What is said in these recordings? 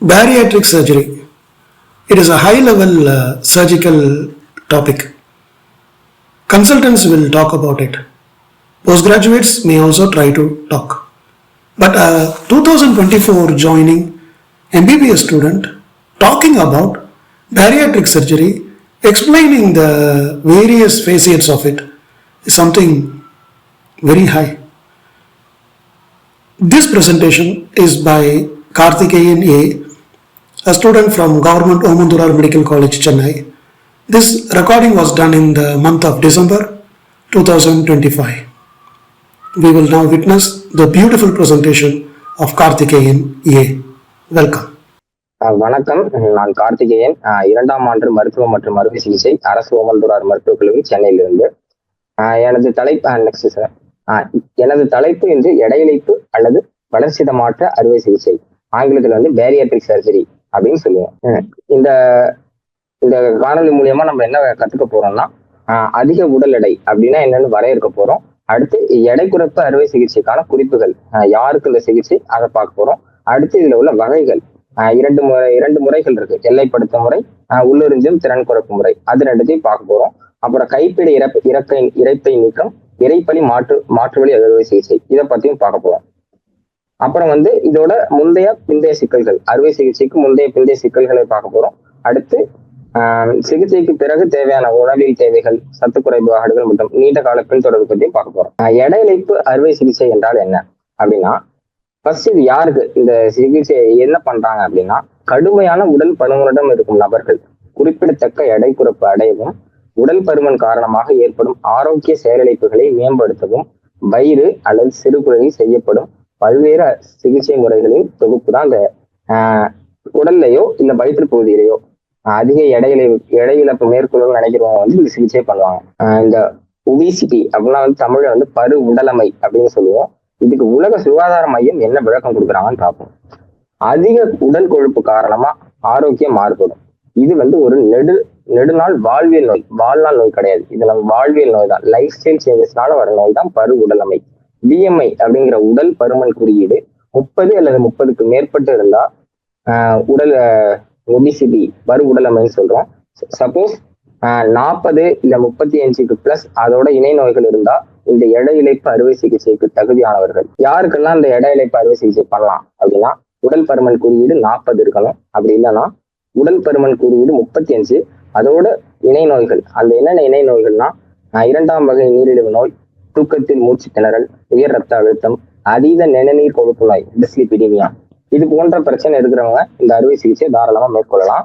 Bariatric surgery. It is a high level uh, surgical topic. Consultants will talk about it. Postgraduates may also try to talk. But a 2024 joining MBBS student talking about bariatric surgery, explaining the various facets of it, is something very high. This presentation is by Karthikeyan A, a student from Government Omandurar Medical College, Chennai. This recording was done in the month of December 2025. We will now witness the beautiful presentation of Karthikeyan A. Welcome. வணக்கம் நான் கார்த்திகேயன் இரண்டாம் ஆண்டு மருத்துவம் மற்றும் அறுவை சிகிச்சை அரசு ஓமந்தூரார் மருத்துவக் கல்லூரி சென்னையிலிருந்து எனது தலைப்பு நெக்ஸ்ட் சார் எனது தலைப்பு இன்று எடையிழைப்பு அல்லது வளர்ச்சித மாற்ற அறுவை சிகிச்சை ஆங்கிலத்தில் வந்து பேரியாட்ரிக் சர்ஜரி அப்படின்னு சொல்லுவோம் அஹ் இந்த இந்த காணொலி மூலியமா நம்ம என்ன கத்துக்க போறோம்னா அஹ் அதிக உடல் எடை அப்படின்னா என்னன்னு வரையறுக்க போறோம். அடுத்து எடை குறைப்பு அறுவை சிகிச்சைக்கான குறிப்புகள். யாருக்கு இந்த சிகிச்சை? அதை பார்க்க போறோம். அடுத்து இதுல உள்ள வகைகள். ஆஹ் இரண்டு முறை இரண்டு முறைகள் இருக்கு. எல்லைப்படுத்த முறை உள்ளுறிஞ்சும் திறன் குறைப்பு முறை. அது ரெண்டுத்தையும் பார்க்க போறோம். அப்புறம் கைப்பிடி இறப்பு இறக்கை இறைப்பை நீக்கம் இறைப்பலி மாற்று மாற்று வழி அறுவை சிகிச்சை. இதை பத்தியும் பார்க்க போறோம். அப்புறம் வந்து இதோட முந்தைய பிந்தைய சிக்கல்கள் அறுவை சிகிச்சைக்கு முந்தைய பிந்தைய சிக்கல்களை பார்க்க போறோம். அடுத்து சிகிச்சைக்கு பிறகு தேவையான உணவியல் தேவைகள் சத்து குறைபாடுகள் மற்றும் நீண்ட கால பின் தொடர்பு பற்றியும் பார்க்க போறோம். ஆஹ் எடை இழைப்பு அறுவை சிகிச்சை என்றால் என்ன? அப்படின்னா ஃபர்ஸ்ட் இது யாருக்கு? இந்த சிகிச்சை என்ன பண்றாங்க அப்படின்னா கடுமையான உடல் பருமனிடம் இருக்கும் நபர்கள். குறிப்பிடத்தக்க எடை குறைப்பு அடையவும் உடல் பருமன் காரணமாக ஏற்படும் ஆரோக்கிய செயலிழப்புகளை மேம்படுத்தவும் வயிறு அல்லது சிறுகுறையில் செய்யப்படும் பல்வேறு சிகிச்சை முறைகளின் தொகுப்பு தான் அந்த உடல்லையோ இல்ல வயிற்று பகுதியிலையோ அதிக எடையில எடை இழப்பு மேற்கொள்ளணும்னு நினைக்கிறவங்க வந்து இந்த சிகிச்சை பண்ணுவாங்க. இந்த ஒபிசிட்டி அப்படின்னா வந்து தமிழ்ல வந்து பரு உடலமை அப்படின்னு சொல்லுவோம். இதுக்கு உலக சுகாதார மையம் என்ன விளக்கம் கொடுக்குறாங்கன்னு பார்ப்போம். அதிக உடல் கொழுப்பு காரணமா ஆரோக்கியம் மாறுபடும். இது வந்து ஒரு நெடு நெடுநாள் வாழ்வியல் நோய் வாழ்நாள் நோய் கிடையாது. இது நம்ம வாழ்வியல் நோய் தான். லைஃப் ஸ்டைல் சேஞ்சஸ்னால வர நோய் தான் பரு உடலமை. பிஎம்ஐ அப்படிங்கிற உடல் பருமன் குறியீடு முப்பது அல்லது முப்பதுக்கு மேற்பட்டு இருந்தா ஆஹ் உடல் ஒபிசிட்டி பரு உடலமைன்னு சொல்றோம். சப்போஸ் நாற்பது இல்ல முப்பத்தி அஞ்சுக்கு பிளஸ் அதோட இணை நோய்கள் இருந்தா இந்த எடை இழைப்பு அறுவை சிகிச்சைக்கு தகுதியானவர்கள். யாருக்கெல்லாம் இந்த எடை இழைப்பு அறுவை சிகிச்சை பண்ணலாம் அப்படின்னா உடல் பருமன் குறியீடு நாற்பது இருக்கணும். அப்படி இல்லைன்னா உடல் பருமன் குறியீடு முப்பத்தி அஞ்சு. அதோட இணை நோய்கள் அந்த என்னென்ன இணை நோய்கள்னா இரண்டாம் வகை நீரிழிவு நோய் தூக்கத்தில் மூச்சு திணறல் உயர் ரத்த அழுத்தம் அதீத நிணநீர் கொழுப்பு நோய் டிஸ்லிபிடிமியா இது போன்ற பிரச்சனை இருக்கிறவங்க இந்த அறுவை சிகிச்சை தாராளமா மேற்கொள்ளலாம்.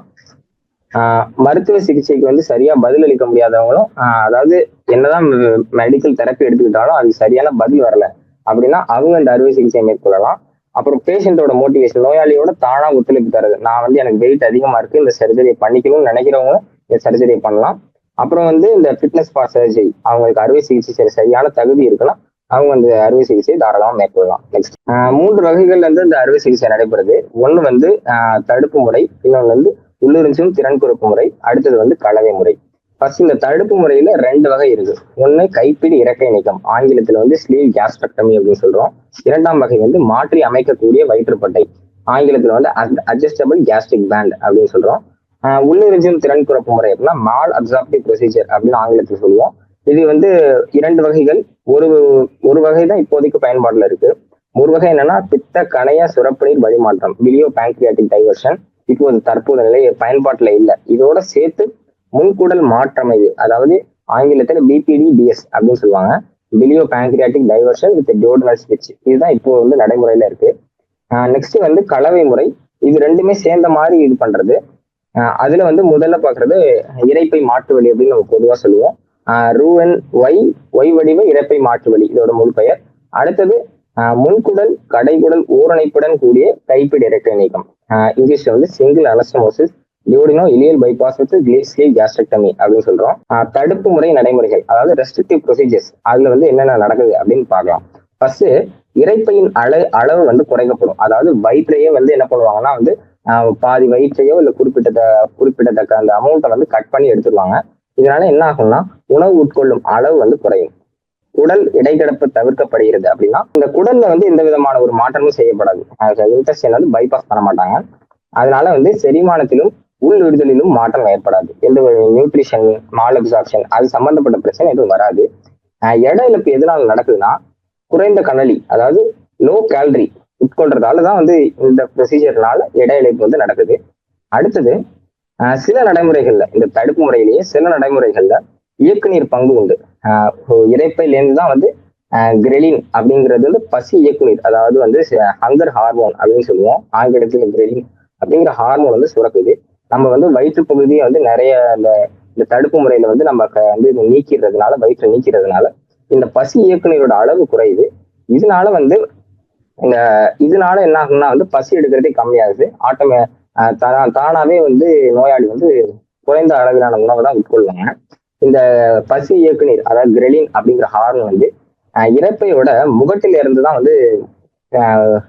ஆஹ் மருத்துவ சிகிச்சைக்கு வந்து சரியா பதில் அளிக்க முடியாதவங்களும் அதாவது என்னதான் மெடிக்கல் தெரப்பி எடுத்துக்கிட்டாலும் அது சரியான பதில் வரல அப்படின்னா அவங்க இந்த அறுவை சிகிச்சையை மேற்கொள்ளலாம். அப்புறம் பேஷண்டோட மோட்டிவேஷன் நோயாளியோட தானா ஒத்துழைப்பு தருது. நான் வந்து எனக்கு வெயிட் அதிகமா இருக்கு இந்த சர்ஜரியை பண்ணிக்கணும்னு நினைக்கிறவங்க இந்த சர்ஜரியை பண்ணலாம். அப்புறம் வந்து இந்த ஃபிட்னஸ் ஃபார் சர்ஜரி அவங்களுக்கு அறுவை சிகிச்சை சரியான தகுதி இருக்கலாம். அவங்க அந்த அறுவை சிகிச்சை தாராளமாக மேற்கொள்ளலாம். நெக்ஸ்ட் மூன்று வகைகள்ல இருந்து இந்த அறுவை சிகிச்சை நடைபெறுது. ஒன்று வந்து தடுப்பு முறை. இன்னொன்று வந்து உள்ளுரிஞ்சும் திறன் குறுப்பு முறை. அடுத்தது வந்து கலவை முறை. ஃபர்ஸ்ட் இந்த தடுப்பு முறையில ரெண்டு வகை இருக்கு. ஒன்று கைப்பிடி இறக்கை நீக்கம். ஆங்கிலத்துல வந்து ஸ்லீவ் கேஸ்ட்ரக்டமி அப்படின்னு சொல்றோம். இரண்டாம் வகை வந்து மாற்றி அமைக்கக்கூடிய வயிற்றுப்பட்டை. ஆங்கிலத்துல வந்து அட்ஜஸ்டபிள் கேஸ்ட்ரிக் பேண்ட் அப்படின்னு சொல்றோம். ஆஹ் உள்ளுறிஞ்சும் திறன் குறைப்பு முறை அப்படின்னா மால் அப்சார்ப்டிவ் ப்ரொசீஜர் அப்படின்னு ஆங்கிலத்தில் சொல்லுவோம். இது வந்து இரண்டு வகைகள். ஒரு ஒரு வகை தான் இப்போதைக்கு பயன்பாடுல இருக்கு. ஒரு வகை என்னன்னா பித்த கணைய சுரப்பநீர் வழிமாற்றம் விலியோ பேங்க்ரியாட்டிக் டைவர்ஷன் இப்போது தற்போது நிலை பயன்பாட்டில் இல்லை. இதோட சேர்த்து முன்கூடல் மாற்றம் இது அதாவது ஆங்கிலத்தில் பிபிடி டிஎஸ் அப்படின்னு சொல்லுவாங்க. பிலியோ பேங்க்ரியாட்டிக் டைவர்ஷன் வித் டியோடனல் ஸ்விட்ச் இதுதான் இப்போ வந்து நடைமுறையில இருக்கு. நெக்ஸ்ட் வந்து கலவை முறை. இது ரெண்டுமே சேர்ந்த மாதிரி இது பண்றது. அதுல வந்து முதல்ல பாக்குறது இறைப்பை மாற்று வழி அப்படின்னு நம்ம பொதுவா சொல்லுவோம். ரூஎன் ஒய் ஒய் வடிவ இறைப்பை மாற்று வழி இதோட முழு பெயர். அடுத்தது முன்குடல் கடைக்குடல் ஓரணைப்புடன் கூடிய கைப்பிடி இறக்கை நீக்கம் இங்கிலீஷ்ல வந்து single anastomosis duodeno ileal bypass with sleeve gastrectomy அப்படின்னு சொல்றோம். தடுப்பு முறை நடைமுறைகள் அதாவது ரெஸ்ட்ரிக்டிவ் ப்ரொசீஜர்ஸ் அதுல வந்து என்னென்ன நடக்குது அப்படின்னு பார்க்கலாம். ஃபர்ஸ்ட் இறைப்பையின் அள அளவு வந்து குறைக்கப்படும். அதாவது வயிற்றையே வந்து என்ன பண்ணுவாங்கன்னா வந்து பாதி வயிற்றையோ இல்லை குறிப்பிட்ட குறிப்பிடத்தக்க அந்த அமௌண்ட்டை வந்து கட் பண்ணி எடுத்துருவாங்க. இதனால என்ன ஆகும்னா உணவு உட்கொள்ளும் அளவு வந்து குறையும். குடல் இடைக்கிடப்பு தவிர்க்கப்படுகிறது அப்படின்னா இந்த குடல்ல வந்து எந்த விதமான ஒரு மாற்றமும் செய்யப்படாது. இன்டெஸ்டைன் வந்து பைபாஸ் பண்ண மாட்டாங்க. அதனால வந்து செரிமானத்திலும் உள் விடுதலிலும் மாற்றம் ஏற்படாது. எந்த ஒரு நியூட்ரிஷன் மால் அப்சார்ப்ஷன் அது சம்பந்தப்பட்ட பிரச்சனை எதுவும் வராது. ஆஹ் எடை இழப்பு எதனால நடக்குதுன்னா குறைந்த கணலி அதாவது லோ கேலரி உட்கொள்றதால தான் வந்து இந்த ப்ரொசீஜர்னால இட இழைப்பு வந்து நடக்குது. அடுத்தது சில நடைமுறைகள்ல இந்த தடுப்பு முறையிலேயே சில நடைமுறைகள்ல இயக்குநீர் பங்கு உண்டு. இறைப்பையிலேருந்து தான் வந்து கிரெலின் அப்படிங்கிறது வந்து பசி இயக்குநீர் அதாவது வந்து ஹங்கர் ஹார்மோன் அப்படின்னு சொல்லுவோம். ஆங்கிலத்தில் கிரெலின் அப்படிங்கிற ஹார்மோன் வந்து சுரக்குது. நம்ம வந்து வயிற்று பகுதியை வந்து நிறைய இந்த இந்த தடுப்பு முறையில வந்து நம்ம வந்து நீக்கிறதுனால வயிற்று நீக்கிறதுனால இந்த பசி இயக்குநீரோட அளவு குறையுது. இதனால வந்து இந்த இதனால என்ன ஆகும்னா வந்து பசி எடுக்கிறதே கம்மியாகுது. ஆட்டோமே தானா தானாவே வந்து நோயாளி வந்து குறைந்த அளவிலான உணவை தான் உட்கொள்வாங்க. இந்த பசி இயக்குநீர் அதாவது கிரெலின் அப்படிங்கிற ஹார்மோன் வந்து இறப்பையோட இரைப்பையோட முகட்டில இருந்து தான் வந்து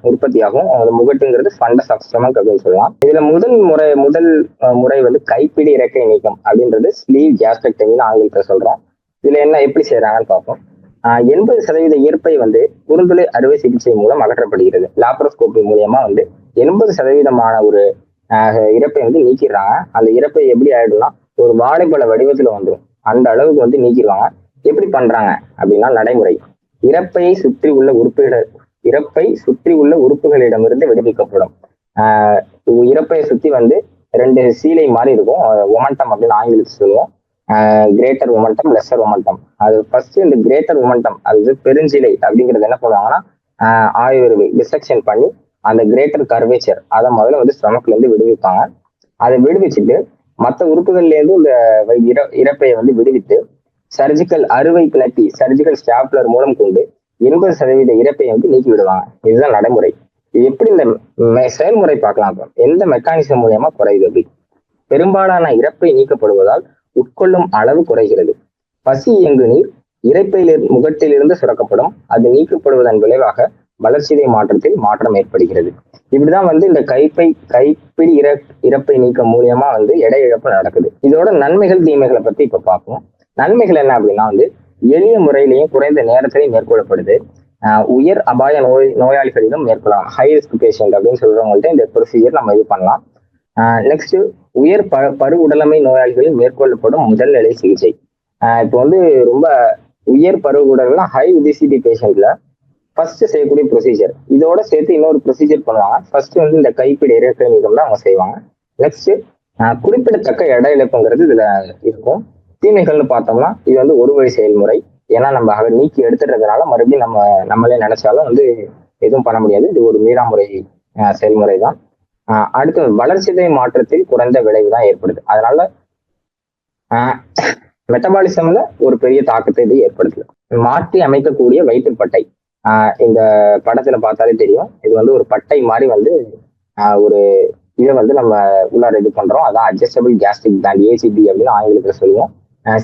உற்பத்தி ஆகும் அந்த முகட்டுங்கிறது ஃபண்டஸ் ஆஃப் ஸ்டமக் அப்படின்னு சொல்லலாம். இதுல முதல் முறை முதல் முறை வந்து கைப்பிடி இறக்கை நீக்கம் அப்படின்றது ஸ்லீவ் கேஸ்ட்ரக்டமின்னு ஆங்கிலத்தில் சொல்றோம். இதுல என்ன எப்படி செய்யறாங்கன்னு பார்ப்போம். எண்பது சதவீத இயற்பை வந்து குறுந்துளை அறுவை சிகிச்சை மூலம் அகற்றப்படுகிறது. லாப்ரோஸ்கோபி மூலியமா வந்து எண்பது சதவீதமான ஒரு இறப்பை வந்து நீக்கிடுறாங்க. அந்த இறப்பை எப்படி ஆயிடும்னா ஒரு வாழைப்பழ வடிவத்துல வந்துடும் அந்த அளவுக்கு வந்து நீக்கிடுவாங்க. எப்படி பண்றாங்க? அப்படின்னா நடைமுறை. இறப்பையை சுற்றி உள்ள உறுப்புகள் இறப்பை சுற்றி உள்ள உறுப்புகளிடமிருந்து விடுவிக்கப்படும். ஆஹ், இறப்பையை சுத்தி வந்து ரெண்டு சீலை மாதிரி இருக்கும். ஒமண்டம் அப்படின்னு ஆங்கிலத்தில் சொல்லுவோம். கிரேட்டர் ஒமண்டம் லெஸ்ஸர் ஒமண்டம் அது ஃபர்ஸ்ட் இந்த கிரேட்டர் ஒமண்டம் அது பெருஞ்சிலை அப்படிங்கிறது என்ன பண்ணுவாங்கன்னா ஆஹ் ஆயுர்வேத டிசெக்ஷன் பண்ணி அந்த கிரேட்டர் கர்வேச்சர் அதை முதல்ல வந்து ஸ்டொமக்ல இருந்து விடுவிப்பாங்க. அதை விடுவிச்சுட்டு மற்ற உறுப்புகள்லேருந்து இந்த வை- இறப்பையை வந்து விடுவித்து சர்ஜிக்கல் அறுவை கிளப்பி சர்ஜிக்கல் ஸ்டாப்லர் மூலம் கொண்டு எண்பது சதவீத இறப்பையை வந்து நீக்கி விடுவாங்க. இதுதான் நடைமுறை. எப்படி இந்த செயல்முறை பார்க்கலாம். எந்த மெக்கானிசம் மூலியமா குறையுது அப்படி? பெரும்பாலான இறப்பை நீக்கப்படுவதால் உட்கொள்ளும் அளவு குறைகிறது. பசி இயங்கு நீர்? இறைப்பையில் முகத்திலிருந்து சுரக்கப்படும். அது நீக்கப்படுவதன் விளைவாக வளர்ச்சிதை மாற்றத்தில் மாற்றம் ஏற்படுகிறது. இப்படிதான் வந்து இந்த கைப்பை கைப்பிடி இற இறப்பை நீக்கம் மூலியமா வந்து எடை இழப்பு நடக்குது. இதோட நன்மைகள் தீமைகளை பத்தி இப்ப பார்ப்போம். நன்மைகள் என்ன அப்படின்னா வந்து எளிய முறையிலையும் குறைந்த நேரத்திலையும் மேற்கொள்ளப்படுது. ஆஹ் உயர் அபாய நோய் நோயாளிகளிலும் மேற்கொள்ளலாம். ஹை ரிஸ்க் பேஷண்ட் அப்படின்னு சொல்றவங்கள்ட்ட இந்த ப்ரொசீஜர் நம்ம இது பண்ணலாம். நெக்ஸ்ட் உயர் ப பரு உடலமை நோயாளிகளில் மேற்கொள்ளப்படும் முதல்நிலை சிகிச்சை. இப்போ வந்து ரொம்ப உயர் பருவ உடல்னா ஹை ஒபிசிட்டி பேஷண்ட்ல ஃபர்ஸ்ட் செய்யக்கூடிய ப்ரொசீஜர் இதோட சேர்த்து இன்னொரு ப்ரொசீஜர் பண்ணுவாங்க ஃபர்ஸ்ட் வந்து இந்த கைப்பிடி இறக்க நீக்கம் தான் அவங்க செய்வாங்க. நெக்ஸ்ட் குறிப்பிடத்தக்க எடை இழப்புங்கிறது இதுல இருக்கும். தீமைகள்னு பார்த்தோம்னா இது வந்து ஒரு வழி செயல்முறை. ஏன்னா நம்ம அதை நீக்கி எடுத்துடுறதுனால மறுபடியும் நம்ம நம்மளே நினைச்சாலும் வந்து எதுவும் பண்ண முடியாது. இது ஒரு மீளாமுறை செயல்முறை தான் அடுத்து வளர்ச்சிதை மாற்றத்தில் குறைந்த விளைவு தான் ஏற்படுது. அதனால மெட்டபாலிசம்ல ஒரு பெரிய தாக்கத்தை இது ஏற்படுத்துது. மாற்றி அமைக்கக்கூடிய வயிற்றுப்பட்டை. ஆஹ் இந்த படத்துல பார்த்தாலே தெரியும். இது வந்து ஒரு பட்டை மாதிரி வந்து ஆஹ் ஒரு இதை வந்து நம்ம உள்ளார இது பண்றோம். அதான் அட்ஜஸ்டபிள் கேஸ்டிக் பேண்ட் ஏசிபி அப்படின்னு ஆங்கிலத்தில் சொல்லுவோம்.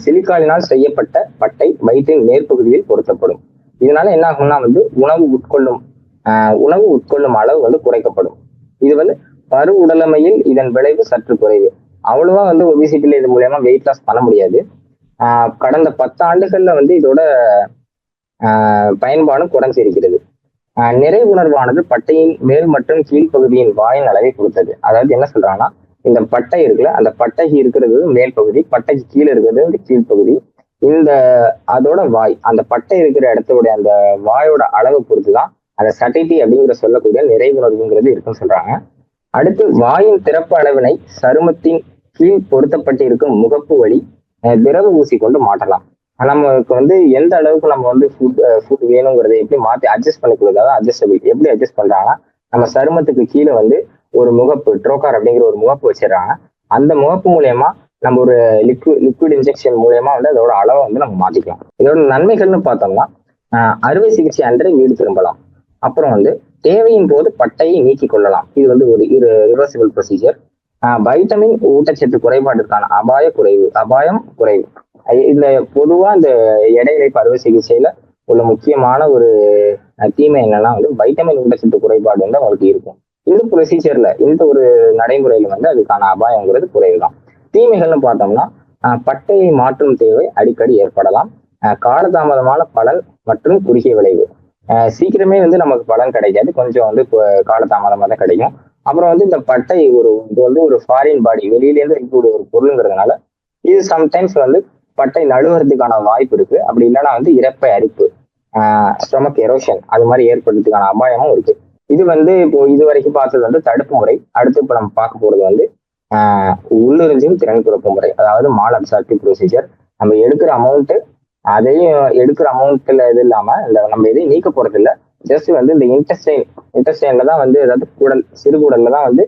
சிலிக்காலினால் செய்யப்பட்ட பட்டை வயிற்றின் மேற்பகுதியில் பொருத்தப்படும். இதனால என்ன ஆகும்னா வந்து உணவு உட்கொள்ளும் ஆஹ் உணவு உட்கொள்ளும் அளவு வந்து குறைக்கப்படும். இது வந்து பரு உடலமையில் இதன் விளைவு சற்று குறைவு. அவ்வளவா வந்து ஒபிசிட்டில இது மூலியமா வெயிட் லாஸ் பண்ண முடியாது. ஆஹ் கடந்த பத்து ஆண்டுகள்ல வந்து இதோட ஆஹ் பயன்பாடும் குறைஞ்சிருக்கிறது ஆஹ் நிறை உணர்வானது பட்டையின் மேல் மற்றும் கீழ்ப்பகுதியின் வாயின் அளவை கொடுத்தது அதாவது என்ன சொல்றாங்கன்னா இந்த பட்டை இருக்குல்ல அந்த பட்டைக்கு இருக்கிறது மேல் பகுதி பட்டைக்கு கீழே இருக்கிறது வந்து கீழ்ப்பகுதி. இந்த அதோட வாய் அந்த பட்டை இருக்கிற இடத்தோட அந்த வாயோட அளவை பொறுத்து தான் அந்த சட்டிட்டி அப்படிங்கிற சொல்லக்கூடிய நிறை உணர்வுங்கிறது இருக்குன்னு சொல்றாங்க. அடுத்து வாயின் திறப்பு அளவினை சருமத்தின் கீழ் பொருத்தப்பட்டு இருக்கும் முகப்பு வழி திரவ ஊசி கொண்டு மாற்றலாம். நமக்கு வந்து எந்த அளவுக்கு நம்ம வந்து ஃபுட் ஃபுட் வேணுங்கிறத எப்படி மாற்றி அட்ஜஸ்ட் பண்ணிக்கிறதுக்காக அட்ஜஸ்டபிள் எப்படி அட்ஜஸ்ட் பண்றாங்கன்னா நம்ம சருமத்துக்கு கீழே வந்து ஒரு முகப்பு ட்ரோக்கார் அப்படிங்கிற ஒரு முகப்பு வச்சிடறாங்க அந்த முகப்பு மூலயமா நம்ம ஒரு லிக்விட் லிக்விட் இன்ஜெக்ஷன் மூலயமா வந்து அதோட அளவை வந்து நம்ம மாத்திக்கலாம். இதோட நன்மைகள்னு பார்த்தோம்னா அறுவை சிகிச்சை அன்றே வீடு திரும்பலாம். அப்புறம் வந்து தேவையின் போது பட்டையை நீக்கிக் கொள்ளலாம். இது வந்து ஒரு இரு ரிவர்சிபிள் ப்ரொசீஜர் வைட்டமின் ஊட்டச்சத்து குறைபாட்டிற்கான அபாய குறைவு அபாயம் குறைவு. இதுல பொதுவா இந்த எடை இழப்பு அறுவை சிகிச்சையில உள்ள முக்கியமான ஒரு தீமை என்னன்னா வந்து வைட்டமின் ஊட்டச்சத்து குறைபாடு வந்து அவங்களுக்கு இருக்கும். இந்த ப்ரொசீஜர்ல இந்த ஒரு நடைமுறையில வந்து அதுக்கான அபாயங்கிறது குறைவு தான் தீமைகள்னு பார்த்தோம்னா பட்டையை மாற்றும் தேவை அடிக்கடி ஏற்படலாம். காலதாமதமான பலன் மற்றும் குறுகிய விளைவு. சீக்கிரமே வந்து நமக்கு பலன் கிடைக்காது. கொஞ்சம் வந்து காலதாமதமாக தான் கிடைக்கும். அப்புறம் வந்து இந்த பட்டை ஒரு இது வந்து ஒரு ஃபாரின் பாடி வெளியிலேருந்து இருக்கக்கூடிய ஒரு பொருளுங்கிறதுனால இது சம்டைம்ஸ் வந்து பட்டை நழுவுறதுக்கான வாய்ப்பு இருக்கு. அப்படி இல்லைன்னா வந்து இறப்பை அரிப்பு ஸ்டொமக் எரோஷன் அது மாதிரி ஏற்படுறதுக்கான அபாயமும் இருக்கு. இது வந்து இப்போ இது வரைக்கும் பார்த்தது வந்து தடுப்பு முறை. அடுத்து இப்போ நம்ம பார்க்க போறது வந்து உள்ளுறிஞ்சும் திறன் குறைப்பு முறை. அதாவது மால் அப்சார்டிவ் ப்ரொசீஜர் நம்ம எடுக்கிற அமௌண்ட்டு அதையும் எடுக்கிற அமௌண்ட்ல இது இல்லாம இந்த நம்ம எதையும் நீக்க போறது இல்ல ஜஸ்ட் வந்து இந்த இன்டெஸ்டைன் இன்டெஸ்டைன்ல தான் வந்து அதாவது குடல் சிறுகுடல்ல தான் வந்து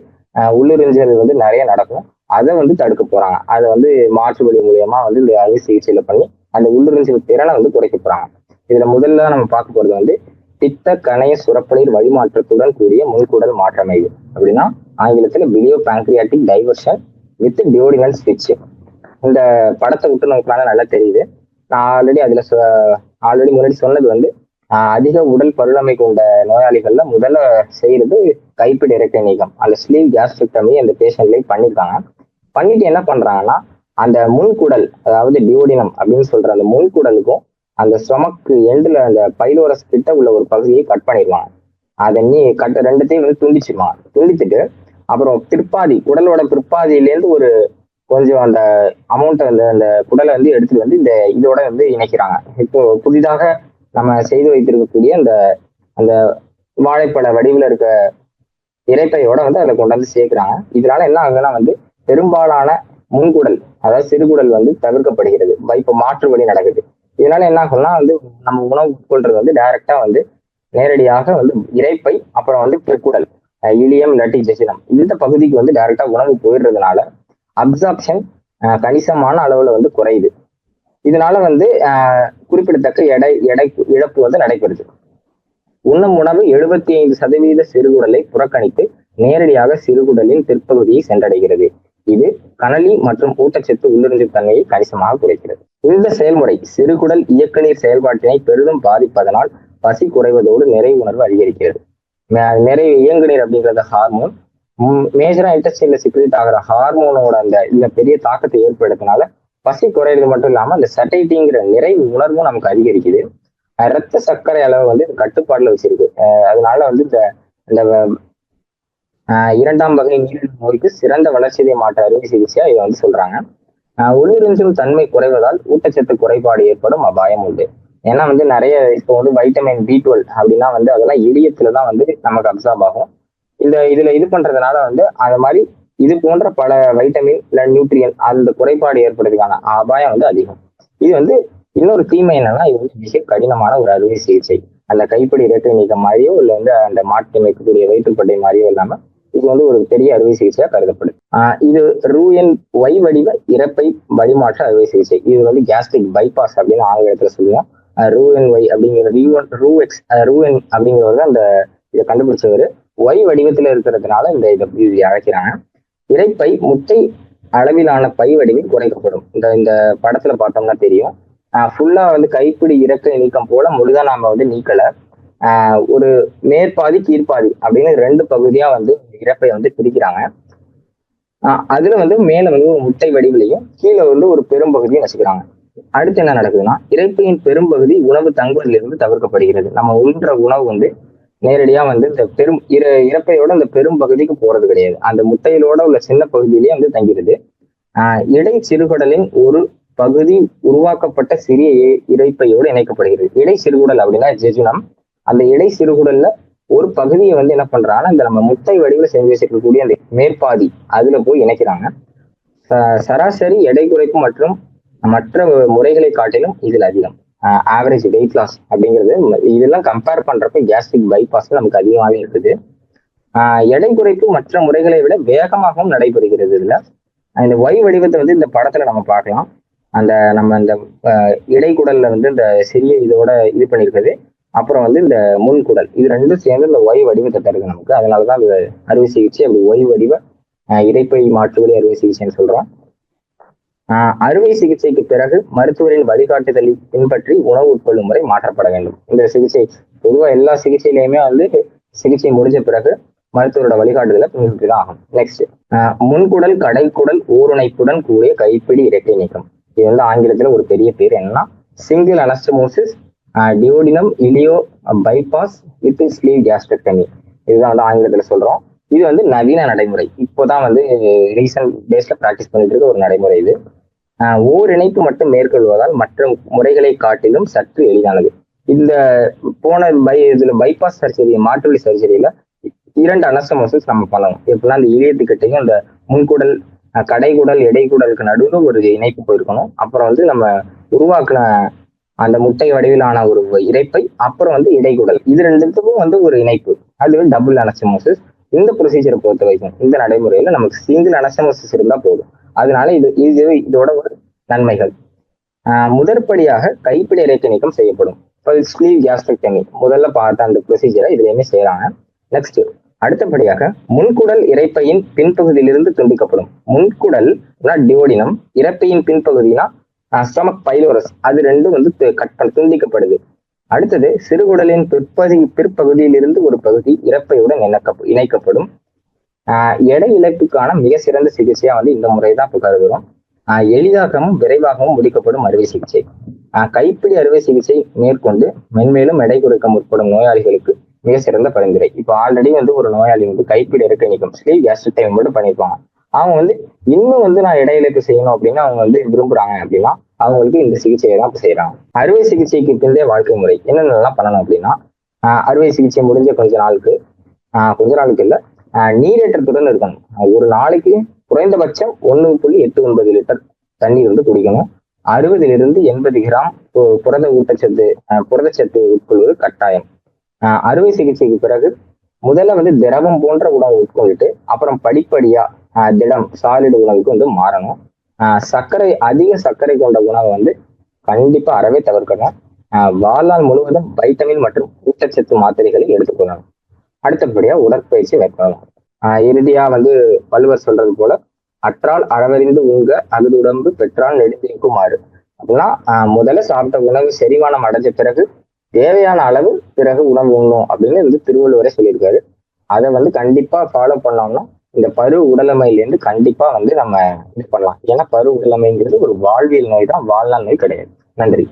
உள்ளுறிஞ்சல் வந்து நிறைய நடக்கும். அதை வந்து தடுக்க போறாங்க. அதை வந்து மாற்று வழி மூலியமா வந்து இந்த அறுவை சிகிச்சையில பண்ணி அந்த உள்ளுறிஞ்சல் திறனை வந்து குறைக்க போறாங்க. இதுல முதல்ல நம்ம பார்க்க போறது வந்து பித்த கணைய சுரப்பநீர் வழிமாற்றத்துடன் கூடிய முன்கூடல் மாற்றமைவு. அப்படின்னா ஆங்கிலத்துல பிலியோ பேங்க்ரியாட்டிக் டைவர்ஷன் வித் டியோடினல் ஸ்விட்ச் இந்த படத்தை விட்டு நமக்கு நல்லா தெரியுது. நான் ஆல்ரெடி அதுல ஆல்ரெடி முன்னாடி சொன்னது வந்து அதிக உடல் பருளமை கொண்ட நோயாளிகள்ல முதல்ல செய்யறது கைப்பிடி இறக்கை நீக்கம். அந்த ஸ்லீவ் கேஸ்ட்ரிக்டமி அந்த பேஷண்ட்லேயே பண்ணியிருக்காங்க பண்ணிட்டு என்ன பண்றாங்கன்னா அந்த முன்குடல் அதாவது டியோடினம் அப்படின்னு சொல்ற அந்த முன்குடலுக்கும் அந்த ஸ்டொமக்கு எண்டில் அந்த பைலோரஸ் கிட்ட உள்ள ஒரு பகுதியை கட் பண்ணிடுவாங்க அதை நீ கட் ரெண்டுத்தையும் வந்து துண்டிச்சிருவாங்க. துண்டிச்சுட்டு அப்புறம் பிற்பாதி உடலோட பிற்பாதியிலேருந்து ஒரு கொஞ்சம் அந்த அமௌண்ட்டை அந்த அந்த குடலை வந்து எடுத்துட்டு வந்து இந்த இதோட வந்து இணைக்கிறாங்க. இப்போ புதிதாக நம்ம செய்து வைத்திருக்கக்கூடிய அந்த அந்த வாழைப்பழ வடிவில் இருக்க இறைப்பையோட வந்து அதை கொண்டு வந்து சேர்க்கிறாங்க. இதனால என்ன ஆகுதுன்னா வந்து பெரும்பாலான முன்குடல் அதாவது சிறுகுடல் வந்து தவிர்க்கப்படுகிறது. இப்போ மாற்று வழி நடக்குது. இதனால என்ன ஆகும்னா வந்து நம்ம உணவு உட்கொள்றது வந்து டைரக்டா வந்து நேரடியாக வந்து இறைப்பை அப்புறம் வந்து பெருக்குடல் இலியம் இல்லாட்டி ஜெசினம் இந்த பகுதிக்கு வந்து டைரக்டா உணவு போயிடுறதுனால அப்சார்ப்ஷன் கணிசமான அளவுல வந்து குறையுது. இதனால வந்து குறிப்பிடத்தக்க எடை எடை இழப்பு வந்து நடைபெறுது. உண்ணும் உணவு எழுபத்தி ஐந்து சதவீத சிறுகுடலை புறக்கணித்து நேரடியாக சிறுகுடலின் பிற்பகுதியை சென்றடைகிறது. இது கனலி மற்றும் ஊட்டச்சத்து உள்ளிருந்த தன்மையை கணிசமாக குறைக்கிறது. இந்த செயல்முறை சிறுகுடல் இயக்குநீர் செயல்பாட்டினை பெரிதும் பாதிப்பதனால் பசி குறைவதோடு நிறைவு உணர்வு அதிகரிக்கிறது. நிறைவு இயங்குநீர் அப்படிங்கிறத ஹார்மோன் மேஜரா இன்டஸ்ட்ரியில சிக்ரேட் ஆகிற ஹார்மோனோட அந்த இந்த பெரிய தாக்கத்தை ஏற்படுத்தினால பசி குறையிறது மட்டும் இல்லாம அந்த சட்டைட்டிங்கிற நிறைவு உணர்வும் நமக்கு அதிகரிக்குது. ரத்த சர்க்கரை அளவு வந்து கட்டுப்பாடுல வச்சிருக்கு. அதனால வந்து இந்த இந்த இரண்டாம் வகை நீரிழிவு நோய்க்கு சிறந்த வளர்ச்சிதை மாற்ற அறுவை சிகிச்சையா இதை வந்து சொல்றாங்க. உள்ளிருந்தும் தன்மை குறைவதால் ஊட்டச்சத்து குறைபாடு ஏற்படும் அபாயம் உண்டு. ஏன்னா வந்து நிறைய இப்போ வந்து வைட்டமின் பி டுவெல் அப்படின்னா வந்து அதெல்லாம் இடியத்துல தான் வந்து நமக்கு அப்சார்ப் ஆகும். இந்த இதுல இது பண்றதுனால வந்து அந்த மாதிரி இது போன்ற பல வைட்டமின் இல்ல நியூட்ரியன் அந்த குறைபாடு ஏற்படுறதுக்கான அபாயம் வந்து அதிகம். இது வந்து இன்னொரு தீமை என்னன்னா இது வந்து மிக கடினமான ஒரு அறுவை சிகிச்சை. அந்த கைப்படி இரட்டை நீக்கம் மாதிரியோ இல்லை வந்து அந்த மாற்றி அமைக்கக்கூடிய வயிற்றுப்பட்டை மாதிரியோ இல்லாம இது வந்து ஒரு பெரிய அறுவை சிகிச்சையா கருதப்படுது இது ரூஎன் ஒய் வடிவ இறப்பை வழிமாற்ற அறுவை சிகிச்சை. இது வந்து கேஸ்ட்ரிக் பைபாஸ் அப்படின்னு ஆங்கிலத்துல சொல்லுவோம். ரூஎன் ஒய் அப்படிங்கிற ரூஎன் ரூ எக்ஸ் ரூஎன் அப்படிங்கிறவர் அந்த இதை கண்டுபிடிச்சவர். ஒய் வடிவத்துல இருக்கிறதுனால இந்த இதை இது அழைக்கிறாங்க. இறைப்பை முட்டை அளவிலான பை வடிவில் குறைக்கப்படும். இந்த இந்த படத்துல பார்த்தோம்னா தெரியும். ஃபுல்லா வந்து கைப்பிடி இறக்கை நீக்கம் போல முழுதா நாம வந்து நீக்கல. ஆஹ் ஒரு மேற்பாதி கீழ்பாதி அப்படின்னு ரெண்டு பகுதியா வந்து இறப்பை வந்து பிரிக்கிறாங்க. அதுல வந்து மேல வந்து ஒரு முட்டை வடிவிலையும் கீழே வந்து ஒரு பெரும்பகுதியும் வச்சுக்கிறாங்க. அடுத்து என்ன நடக்குதுன்னா இறைப்பையின் பெரும்பகுதி உணவு தங்குவதிலிருந்து தவிர்க்கப்படுகிறது. நம்ம உண்ற உணவு வந்து நேரடியா வந்து இந்த பெரும் இர இறப்பையோட இந்த பெரும் பகுதிக்கு போறது கிடையாது. அந்த முட்டையிலோட உள்ள சின்ன பகுதியிலேயே வந்து தங்கிடுது. ஆஹ் இடை சிறுகுடலின் ஒரு பகுதி உருவாக்கப்பட்ட சிறிய இறைப்பையோடு இணைக்கப்படுகிறது. இடை சிறுகுடல் அப்படின்னா ஜெஜுனம். அந்த இடை சிறுகுடல்ல ஒரு பகுதியை வந்து என்ன பண்றாங்கன்னா இந்த நம்ம முட்டை வடிவில் செஞ்சு வச்சிருக்கக்கூடிய அந்த மேற்பாதி அதுல போய் இணைக்கிறாங்க. சராசரி எடை குறைப்பு மற்றும் மற்ற முறைகளை காட்டிலும் இதில் அதிகம். ஆவரேஜ் வெயிட் லாஸ் அப்படிங்கிறது இதெல்லாம் கம்பேர் பண்ணுறப்ப கேஸ்ட்ரிக் பைபாஸ் நமக்கு அதிகமாகவே இருக்குது. எடை குறைப்பு மற்ற முறைகளை விட வேகமாகவும் நடைபெறுகிறது இதில். இந்த ஒய் வடிவத்தை வந்து இந்த படத்தில் நம்ம பார்க்கலாம். அந்த நம்ம இந்த இடைக்குடல்ல வந்து இந்த சிறிய இதோட இது பண்ணியிருக்குது அப்புறம் வந்து இந்த முன்குடல் இது ரெண்டும் சேர்ந்து இந்த ஒய் வடிவத்தை தருது நமக்கு. அதனாலதான் அந்த அறுவை சிகிச்சை அப்படி ஒய் வடிவ இறைப்பை மாற்றுவழி அறுவை சிகிச்சைன்னு சொல்கிறோம் அறுவை சிகிச்சைக்கு பிறகு மருத்துவரின் வழிகாட்டுதலை பின்பற்றி உணவு உட்கொள்ளும் முறை மாற்றப்பட வேண்டும். இந்த சிகிச்சை பொதுவாக எல்லா சிகிச்சையிலையுமே வந்து சிகிச்சை முடிஞ்ச பிறகு மருத்துவரோட வழிகாட்டுதலை பின்பற்றி தான் ஆகும் நெக்ஸ்ட் முன்குடல் கடைக்குடல் ஊருணைப்புடன் கூடிய கைப்பிடி இறக்கை நீக்கம். இது வந்து ஆங்கிலத்துல ஒரு பெரிய பேர். என்னன்னா single anastomosis duodenum ileo bypass with sleeve gastrectomy இதுதான் வந்து ஆங்கிலத்துல சொல்றோம். இது வந்து நவீன நடைமுறை. இப்போதான் வந்து ரீசன்ட் டேஸ்ல ப்ராக்டிஸ் பண்ணிட்டு இருக்க ஒரு நடைமுறை இது. ஆஹ் ஓர் இணைப்பு மட்டும் மேற்கொள்வதால் மற்ற முறைகளை காட்டிலும் சற்று எளிதானது. இந்த போன பை இதுல பைபாஸ் சர்ஜரி மாற்றுவழி சர்ஜரியில இரண்டு அனஸ்டமோசிஸ் நம்ம பண்ணணும் எப்படின்னா அந்த இதயத்துக்கிட்டையும் அந்த முன்குடல் கடைகுடல் கடைக்குடல் எடைக்குடலுக்கு நடுவில் ஒரு இணைப்பு போயிருக்கணும். அப்புறம் வந்து நம்ம உருவாக்குன அந்த முட்டை வடிவிலான ஒரு இறைப்பை அப்புறம் வந்து இடைக்குடல் இது ரெண்டுத்துக்கும் வந்து ஒரு இணைப்பு. அது டபுள் அனஸ்டமோசிஸ் இந்த ப்ரொசீஜரை பொறுத்த வரைக்கும் இந்த நடைமுறையில நமக்கு சிங்கிள் அனஸ்டமோசிஸ் இருந்தா போதும். அதனால இது இது இதோட ஒரு நன்மைகள். ஆஹ் முதற்படியாக கைப்பிடி இறைக்க நீக்கம் செய்யப்படும். ஸ்லீவ் கேஸ்ட்ரக்டமி முதல்ல பார்த்த அந்த ப்ரொசீஜரை இதுலையுமே செய்யறாங்க. நெக்ஸ்ட் அடுத்தபடியாக முன்குடல் இறைப்பையின் பின்பகுதியிலிருந்து துண்டிக்கப்படும். முன்குடல் டியோடினம் இறப்பையின் பின்பகுதினா ஸ்டமக் பைலோரஸ் அது ரெண்டும் வந்து கட் பண்ண துண்டிக்கப்படுது. அடுத்தது சிறுகுடலின் பிற்பகுதி பிற்பகுதியிலிருந்து ஒரு பகுதி இறப்பையுடன் இணைக்க இணைக்கப்படும். ஆஹ் எடை இழப்புக்கான மிக சிறந்த சிகிச்சையா வந்து இந்த முறை தான் இப்போ கருதுகிறோம் ஆஹ் எளிதாகவும் விரைவாகவும் முடிக்கப்படும் அறுவை சிகிச்சை. ஆஹ் கைப்பிடி அறுவை சிகிச்சை மேற்கொண்டு மென்மேலும் எடை குறைக்க முற்படும் நோயாளிகளுக்கு மிக சிறந்த பரிந்துரை. இப்போ ஆல்ரெடி வந்து ஒரு நோயாளி வந்து கைப்பிடி இருக்க நீக்கம் ஸ்லீவ் கேஸ்ட்ரிக் மட்டும் பண்ணியிருப்பாங்க. அவங்க வந்து இன்னும் வந்து நான் இடையிலக்கு செய்யணும் அப்படின்னு அவங்க வந்து விரும்புறாங்க அப்படின்னா அவங்களுக்கு இந்த சிகிச்சையை தான் செய்யறாங்க அறுவை சிகிச்சைக்கு பிந்தைய வாழ்க்கை முறை. என்னென்னலாம் பண்ணணும் அப்படின்னா ஆஹ் அறுவை சிகிச்சை முடிஞ்ச கொஞ்ச நாளுக்கு ஆஹ் கொஞ்ச நாளுக்கு இல்லை நீரேற்றத்துடன் இருக்கணும். ஒரு நாளைக்கு குறைந்தபட்சம் ஒன்று புள்ளி எட்டு ஒன்பது லிட்டர் தண்ணீர் வந்து குடிக்கணும். அறுபதிலிருந்து எண்பது கிராம் புரத ஊட்டச்சத்து புரதச்சத்து உட்கொள்வது கட்டாயம். ஆஹ் அறுவை சிகிச்சைக்கு பிறகு முதல்ல வந்து திரவம் போன்ற உணவு உட்கொண்டுட்டு அப்புறம் படிப்படியா திடம் சாலிடு உணவுக்கு வந்து மாறணும். சர்க்கரை அதிக சர்க்கரை கொண்ட உணவை வந்து கண்டிப்பா அறவே தவிர்க்கணும். வாழ்நாள் முழுவதும் வைட்டமின் மற்றும் ஊட்டச்சத்து மாத்திரைகளை எடுத்துக்கொள்ளணும். அடுத்தபடியா உடற்பயிற்சி மேற்கொள்ளணும் இறுதியா வந்து வள்ளுவர் சொல்றது போல அற்றால் அளவறிந்து உங்க அகது உடம்பு பெற்றால் நெடுந்திருக்குமாறு அப்படின்னா முதல்ல சாப்பிட்ட உணவு செரிமானம் அடைஞ்ச பிறகு தேவையான அளவு பிறகு உணவு உண்ணும் அப்படின்னு வந்து திருவள்ளுவரே சொல்லியிருக்காரு. அதை வந்து கண்டிப்பா ஃபாலோ பண்ணோம்னா இந்த பரு உடலமையிலேருந்து கண்டிப்பா வந்து நம்ம இது பண்ணலாம். ஏன்னா பரு உடலமைங்கிறது ஒரு வாழ்வியல் நோய் தான். வாழ்நாள் நோய் கிடையாது. நன்றி.